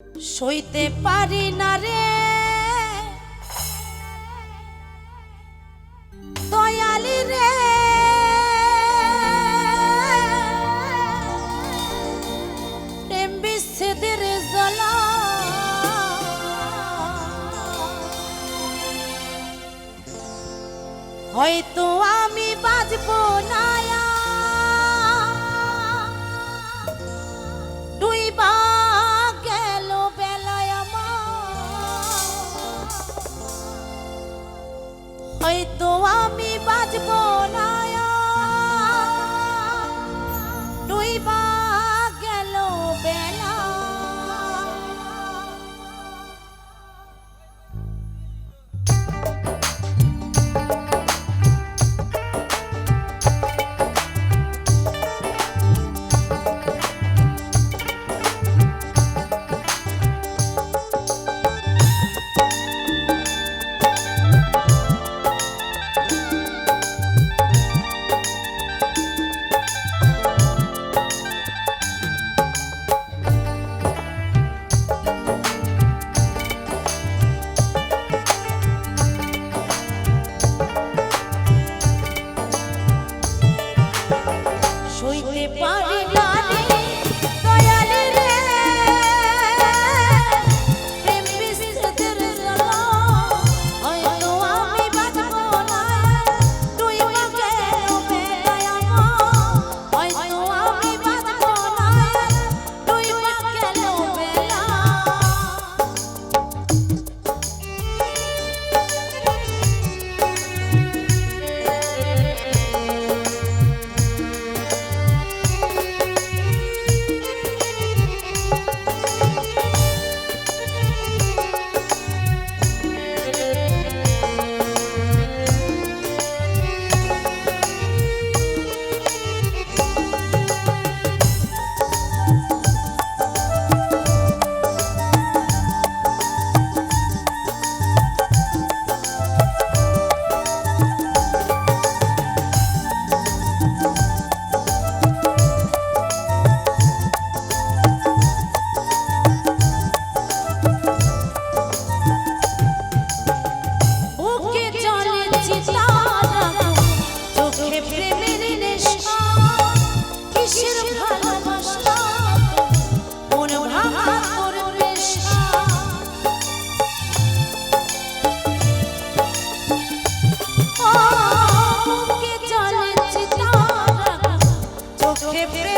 সইতে পারি না রে। দয়ালি রে। প্রেম বিচ্ছেদের জ্বালা। হয়তো আমি বাজবো না তো আমি বাজবো। give it